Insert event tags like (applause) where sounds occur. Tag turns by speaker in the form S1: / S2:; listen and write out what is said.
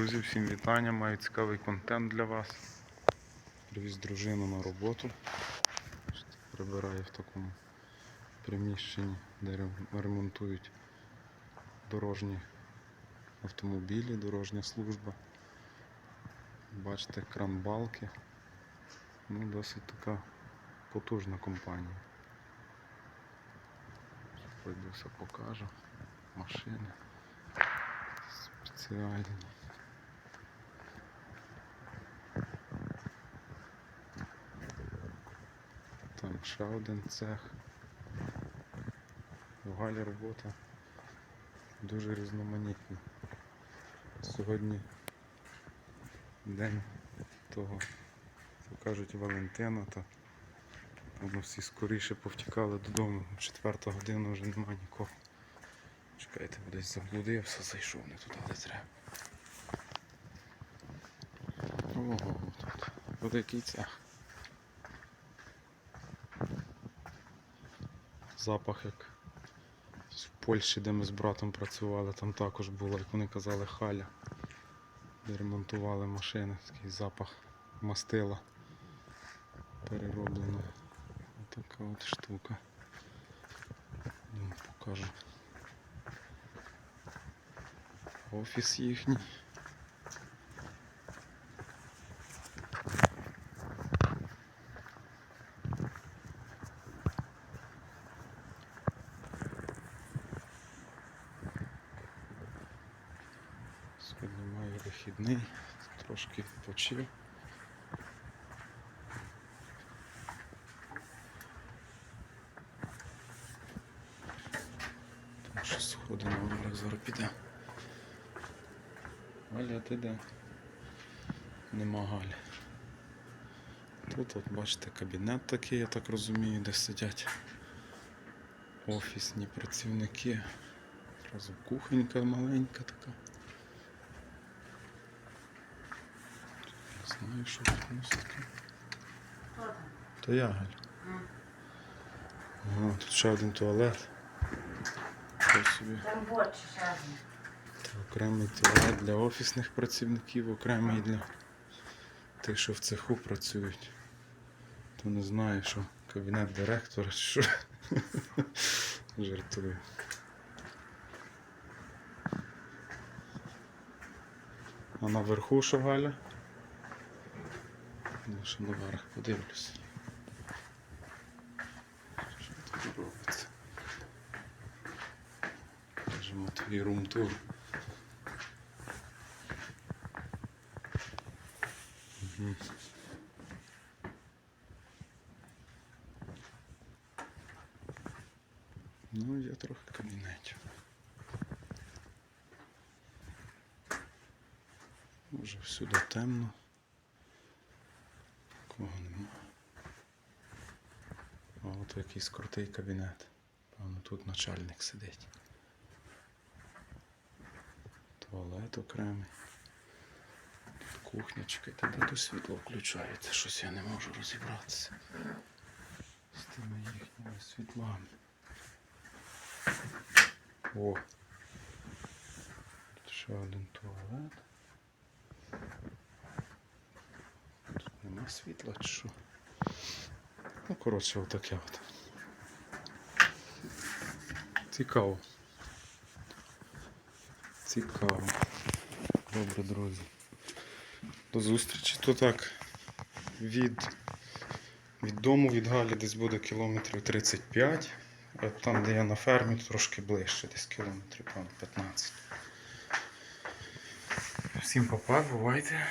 S1: Друзі, всім вітання, маю цікавий контент для вас. Привіз дружину на роботу. Прибираю в такому приміщенні, де ремонтують дорожні автомобілі, дорожня служба. Бачите, кран балки. Ну, досить така потужна компанія. Пройдуся покажу. Машини спеціальні. Ще один цех. У Галі робота дуже різноманітна. Сьогодні день того, як кажуть, Валентина, то воно всі скоріше повтікали додому. Четверта година вже немає нікого. Чекайте, десь заблудився, зайшов не туди, де треба. Ого, тут великий цех. Запах як в Польщі, де ми з братом працювали, там також було, як вони казали, халя. Де ремонтували машини, такий запах мастила перероблено. Така от штука. Ну, покажу. Офіс їхній. Сьогодні маю вихідний, трошки відпочив. Там що сходи на вулицях зараз піде. Галя, ти де? Нема Галі. Тут от бачите кабінет такий, я так розумію, де сидять офісні працівники. Зразу кухонька маленька така. Знаю, що нас таке. То я. Ага, тут ще один туалет. Собі.
S2: Там бочі ще.
S1: Та Окремий туалет для офісних працівників, окремий для тих, що в цеху працюють. То не знаю, що кабінет директора, чи що. (laughs) Жартую. А наверху що Галя? Ще наверх подивлюся. Що тут робиться? Кажемо твій рум-тур. Ну, є трохи кабінетів. Може всюди темно. Кого нема. От якийсь крутий кабінет. Певно, тут начальник сидить. Туалет окремий. Тут кухня, чекайте, де то світло включається, щось я не можу розібратися. З тими їхніми світлами. О! Тут ще один туалет. Тут нема світла чи що? Ну, коротше, отаке от. Цікаво. Цікаво. Добре, друзі. До зустрічі. То так від, від дому від Галі десь буде кілометрів 35. А там, де я на фермі, трошки ближче, десь кілометрів певно, 15. Всім папа, бувайте.